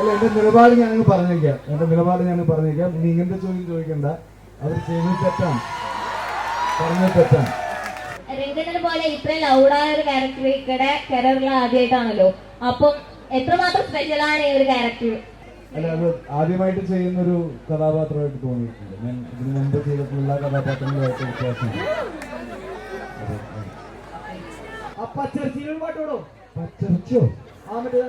അല്ല എന്റെ നിലപാട് ഞാനങ്ങ് പറഞ്ഞേക്കാം. എന്റെ നിലപാട് ഞാൻ പറഞ്ഞേക്കാം. നീ ഇങ്ങനത്തെ ചോദ്യം ചോദിക്കണ്ട. അവർ ചെയ്യുന്നത് തെറ്റാണ്. പറഞ്ഞത് തെറ്റാണ്. രംഗനെ പോലെ ഇത്രയും ലൗഡായ ഒരു ക്യാരക്ടർ ഇക്കടെ കരിയറിൽ ആദ്യമായിട്ടാണല്ലോ അപ്പം എത്രമാത്രം സ്പെഷ്യലാണ് ഈ ഒരു ക്യാരക്ടർ അല്ല അത് ആദ്യമായിട്ട് ചെയ്യുന്ന ഒരു കഥാപാത്രമായിട്ട് തോന്നിയിട്ടുണ്ട്. ഞാൻ ഇതിനു മുമ്പ് ചെയ്തിട്ടുള്ള എല്ലാ കഥാപാത്രങ്ങളുമായിട്ട്. ആ പച്ചരച്ചിയിലും പാട്ടോടോ പച്ചറച്ചോ ആ മറ്റേ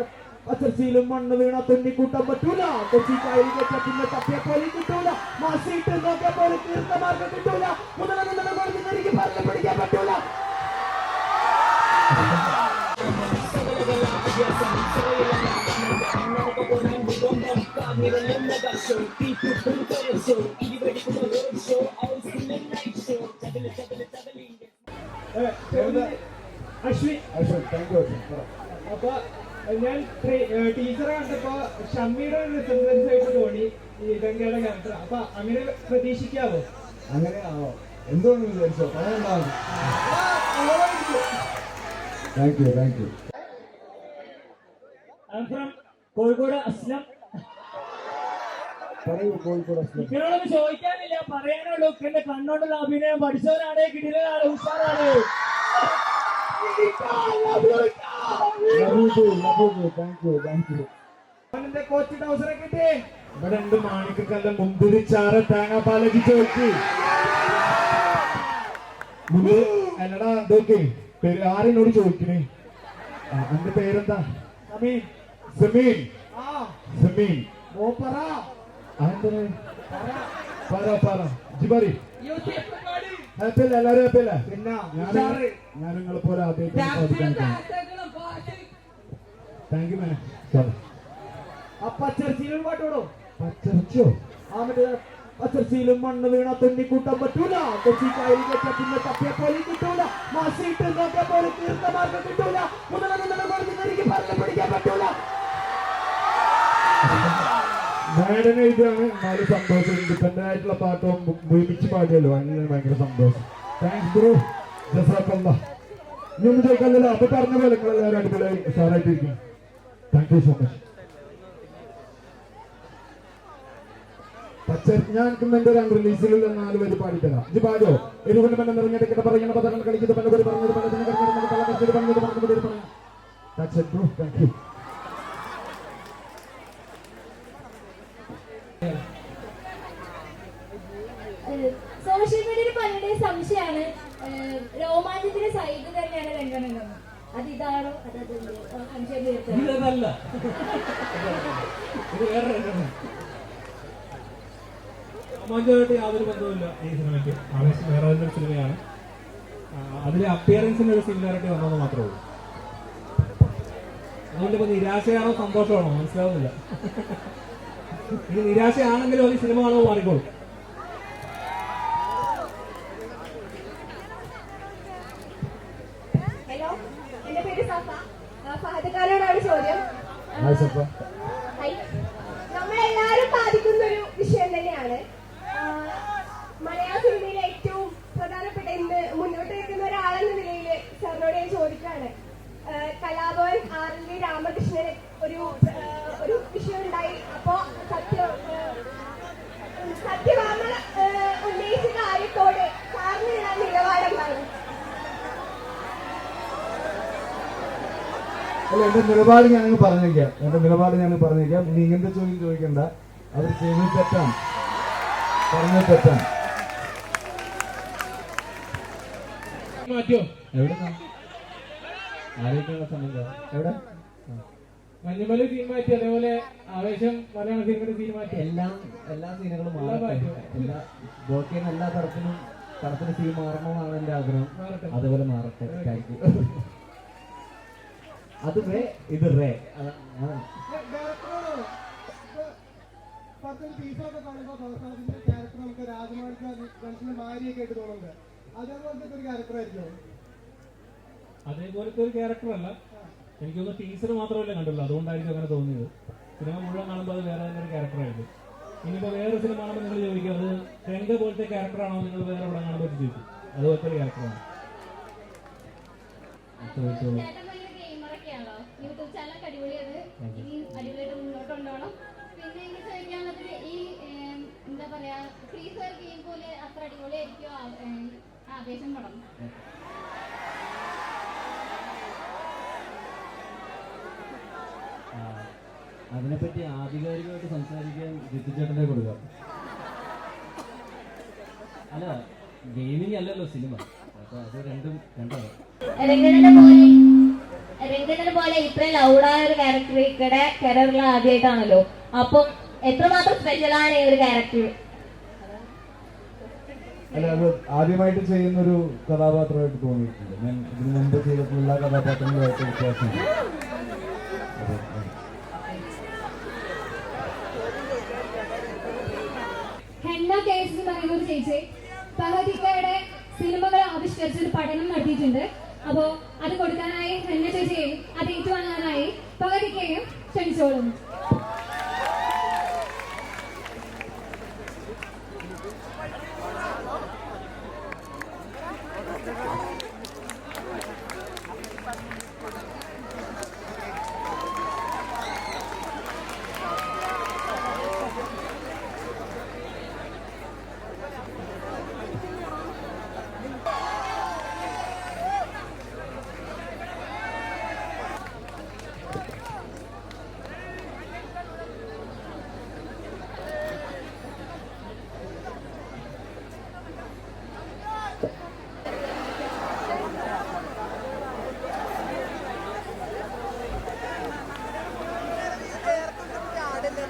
പച്ചരച്ചിയിലും മണ്ണ് വീണ തുന്നി കൂട്ടാൻ പറ്റൂല. കൊച്ചി കെട്ട പിന്നെ തപ്പിയ പോലെ കിട്ടൂല. മാസിട്ട് നോക്കിയ പോലെ തീർത്ത മാർഗം കിട്ടൂല. മുതല മുതല കൊടുത്ത് എനിക്ക് പറഞ്ഞു പിടിക്കാൻ പറ്റൂല. Ashwin. Ashwin thank you Ashwin. അപ്പൊ ഞാൻ ടീച്ചറെ കണ്ടപ്പോ ഷമ്മിയുടെ ഒരു ആയിട്ട് തോന്നി ഈ ഗംഗയുടെ ക്യാരക്ടർ അപ്പൊ അങ്ങനെ പ്രതീക്ഷിക്കാവോ? അങ്ങനെ ആവോ എന്തോന്ന് വിചാരിച്ചോ പറയണ്ടാവും thank you thank you from Kozhikode Aslam. പറയൂ കോഴിക്കോട് അസ്ലം. ഇവരോടൊന്നും ചോദിക്കാനില്ല. പറയാനുള്ളൂ. എന്റെ കണ്ണോണ്ടുള്ള അഭിനയം പഠിച്ചവരാണ് കിട്ടിയ ഉഷാറാണ്. താങ്ക് യു താങ്ക് യു അവനെന്റെ കോച്ച് ടൗസറെ കിട്ടി ഇവിടെ മുന്തിരിച്ചാറ് തേങ്ങാപ്പാലൊക്കെ ചോദിച്ചു അല്ലടാ ഇതൊക്കെ. പേര് ആരെന്നോട് ചോദിക്കണേ? അന്റെ പേരെന്താ? സമീൻ. സമീൻ. സമീൻ. പറ. അതെന്താ പറ പറ. ജിബറി ഹാപ്പി അല്ല എല്ലാവരും ഹാപ്പി അല്ല പിന്നെ ഞാൻ നിങ്ങളെ പോലെ ആദ്യമായിട്ട് താങ്ക് യു മാഡം സോറി ആ പച്ചരച്ചിയിലും പാട്ടോടോ പച്ചർച്ചോ? ആ മറ്റേ പച്ചരച്ചിയിലും മണ്ണ് വീണ തുന്നിക്കൂട്ടാൻ പറ്റൂല. കൊച്ചി കായൽ കെട്ട പിന്നെ തപ്പിയ പോലെ കിട്ടൂല. മാസിട്ട് നോക്കിയ പോലെ തീർത്ത മാർഗം കിട്ടൂല. മുതല മുതല കൊടുത്ത് പറഞ്ഞു പിടിക്കാൻ പറ്റൂല. മാഡന് ഇതാണ് നാല് സന്തോഷം. ഇൻഡിപെൻഡന്റ് ആയിട്ടുള്ള പാട്ടും ഒരുമിച്ച് പാടിയല്ലോ. അങ്ങനെ ഭയങ്കര സന്തോഷം. താങ്ക്സ് ബ്രോ ജസാക്കല്ല ഇനി ഒന്നും ചോദിക്കാനില്ലല്ലോ അപ്പൊ പറഞ്ഞ പോലെ നിങ്ങൾ എല്ലാവരും അടിപൊളിയായി ഉഷാറായിട്ടിരിക്കും താങ്ക് യു സോ മച്ച് ഞാൻ എന്റെ ഒരു റിലീസിലുള്ള നാല് പേര് പാടിത്തരാം ഇത് പാടോ എരുവന്റെ മണ്ണ് നിറഞ്ഞെടുക്കട്ടെ പറയുന്ന പദങ്ങൾ കളിക്കുന്നത് പല പേര് പറഞ്ഞത് പലതിനെ കളിക്കുന്നത് പല കച്ചേരി പറഞ്ഞത് പറഞ്ഞത് പേര് പറയാം That's it, bro. Thank you. Social മീഡിയയിൽ പലരുടെയും സംശയമാണ് രോമാഞ്ചത്തിന്റെ സൈഡ് തന്നെയാണ് രംഗനെന്ന് അത് ഇതാണോ അത് അതിന്റെ ആ, സംശയം തീർത്തത് ഇത് വേറെ രംഗമാണ്. യാതൊരു ബന്ധവുമില്ല ഈ സിനിമയ്ക്ക്. ആവേശം വേറെ ഒരു സിനിമയാണ്. അതിലെ അപ്പിയറൻസിന് ഒരു സിമിലാരിറ്റി വന്നത് മാത്രമേ ഉള്ളൂ. അതുകൊണ്ട് ഇപ്പൊ നിരാശയാണോ സന്തോഷമാണോ? മനസ്സിലാവുന്നില്ല. ഇനി നിരാശയാണെങ്കിലും അത് സിനിമ കാണുമ്പോൾ മാറിക്കോളും ഹലോ എന്റെ പേര് സഫ ആ, ഫഹദക്കാരോടാണ് ചോദ്യം നമ്മളെല്ലാവരും ബാധിക്കുന്ന ഒരു വിഷയം തന്നെയാണ്. മലയാള സിനിമയിലെ ഏറ്റവും പ്രധാനപ്പെട്ട ഇന്ന് മുന്നോട്ട് നിൽക്കുന്ന ഒരാളെന്ന നിലയിൽ സാറിനോട് ഞാൻ ചോദിക്കുകയാണ് Kalabhavan R L V Ramakrishnan ഒരു ഒരു വിഷയം ഉണ്ടായി. അപ്പോ സത്യം ആ, അല്ല എന്റെ നിലപാട് ഞാനങ്ങ് പറഞ്ഞേക്കാം. എന്റെ നിലപാട് ഞാൻ പറഞ്ഞേക്കാം. നീ ഇങ്ങനത്തെ ചോദ്യം ചോദിക്കണ്ട. അവർ ചെയ്യുന്നത് തെറ്റാണ്. പറഞ്ഞത് തെറ്റാണ്. മാറ്റിയോ? എവിടെ ആരൊക്കെയുള്ള സംബന്ധം എവിടെ? മഞ്ഞുമല സീൻ മാറ്റി അതേപോലെ ആവേശം മലയാള സിനിമയുടെ സീൻ മാറ്റി. എല്ലാം എല്ലാ സീനുകളും എല്ലാം മാറട്ടെ. എല്ലാ തരത്തിലും തരത്തിലും സീൻ മാറണമെന്നാണ് എന്റെ ആഗ്രഹം. അതുപോലെ മാറട്ടെ. താങ്ക് യു അത് റേ ഇത് റേ. അതേപോലത്തെ ഒരു ക്യാരക്ടർ ആയിരിക്കും അതേപോലത്തെ ഒരു ക്യാരക്ടർ അല്ല. എനിക്കൊന്ന് ടീച്ചർ മാത്രമല്ലേ കണ്ടുള്ളൂ. അതുകൊണ്ടായിരിക്കും അങ്ങനെ തോന്നിയത്. സിനിമ മുഴുവൻ കാണുമ്പോൾ അത് വേറെ തന്നെ ഒരു ക്യാരക്ടറായിരുന്നു ഇനിയിപ്പോൾ വേറെ സിനിമ കാണുമ്പോൾ നിങ്ങൾ ചോദിക്കും അത് രംഗ പോലത്തെ ക്യാരക്ടറാണോ നിങ്ങൾ വേറെ ഇവിടെ കാണുമ്പോൾ ചോദിക്കും. അതുപോലത്തെ ഒരു ക്യാരക്ടറാണ് യൂട്യൂബ് ചാനൽ അടിപൊളിയാണ്. ഇനി അടിപൊളിയായിട്ട് മുന്നോട്ട് കൊണ്ടുപോകണം. പിന്നെ എനിക്ക് ചോദിക്കാനുള്ളത് ഈ എന്താ പറയാ ഫ്രീ ഫയർ ഗെയിം പോലെ അത്ര അടിപൊളിയായിരിക്കും ആവേശം ആ, അതിനെപ്പറ്റി ആധികാരികമായിട്ട് സംസാരിക്കാൻ ജിത്തുചേട്ടനെ കൊടുക്കാം. അല്ല ഗെയിമിംഗ് അല്ലല്ലോ സിനിമ. അപ്പൊ അത് രണ്ടും രണ്ടാണ് രംഗനെ പോലെ രംഗനെ പോലെ ഇത്രയും ക്യാരക്ടർ കരിയറിൽ ആദ്യമായിട്ടാണല്ലോ അപ്പം എത്രമാത്രം സ്പെഷ്യലാണ് ഈ ഒരു ക്യാരക്ടർ അല്ല അത് ആദ്യമായിട്ട് ചെയ്യുന്ന ഒരു കഥാപാത്രമായിട്ട് തോന്നിയിട്ടുണ്ട്. ഞാൻ ഇതിനു മുമ്പ് ചെയ്തിട്ടുള്ള എല്ലാ കഥാപാത്രങ്ങളുമായിട്ട് വ്യത്യാസം. ഹെന്ന കേസ് എന്ന് പറയുന്ന ഒരു ചേച്ചി സിനിമകൾ ആവിഷ്കരിച്ച് ഒരു പഠനം നടത്തിയിട്ടുണ്ട്. അപ്പോ അത് കൊടുക്കാനായി ഹെന്ന ചേച്ചിയെയും അത് ഏറ്റുവാങ്ങാനായി പകരിക്കുകയും ക്ഷണിച്ചോളും